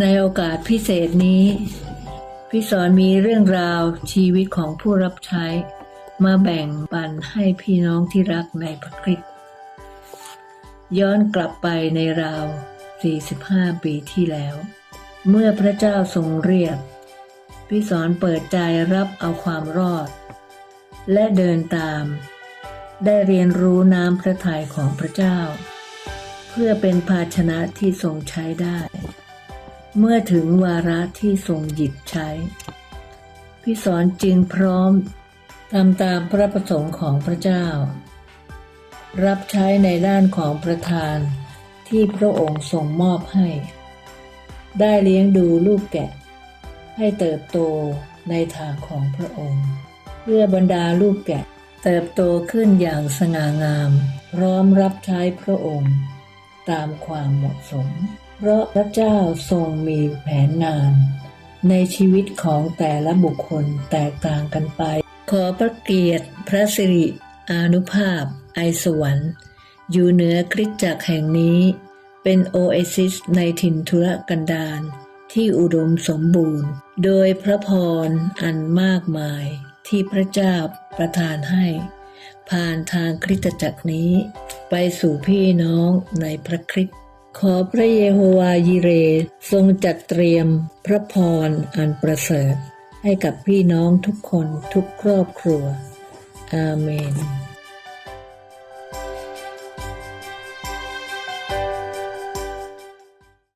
ในโอกาสพิเศษนี้ พี่สอนมีเรื่องราวชีวิตของผู้รับใช้ มาแบ่งปันให้พี่น้องที่รักในพระคริสต์ย้อนกลับไปในราว 45 ปีที่แล้ว เมื่อพระเจ้าทรงเรียก พี่สอนเปิดใจรับเอาความรอด และเดินตาม ได้เรียนรู้น้ำพระทัยของพระเจ้า เพื่อเป็นภาชนะที่ทรงใช้ได้ เมื่อถึงวาระที่ทรงหยิบใช้พี่สอนจึงพร้อมทำตามพระประสงค์ของพระเจ้า รับใช้ในด้านของประธานที่พระองค์ทรงมอบให้ ได้เลี้ยงดูลูกแกะ ให้เติบโตในทางของพระองค์ เพื่อบรรดาลูกแกะเติบโตขึ้นอย่างสง่างาม พร้อมรับใช้พระองค์ ตามความเหมาะสม เพราะพระเจ้าทรงมีแผนงาน ในชีวิตของแต่ละบุคคลแตกต่างกันไป ขอพระเกียรติพระสิริอานุภาพ ไอสวรรค์อยู่เหนือคริสตจักรแห่งนี้ เป็นโอเอซิสในถิ่นทุรกันดารที่อุดมสมบูรณ์ โดยพระพรอันมากมายที่พระเจ้าประทานให้ ผ่านทางคริสตจักรนี้ ไปสู่พี่น้องในพระคริสต์ ขอพระเยโฮวายิเร ทรงจัดเตรียมพระพรอันประเสริฐ ให้กับพี่น้องทุกคนทุกครอบครัว อาเมน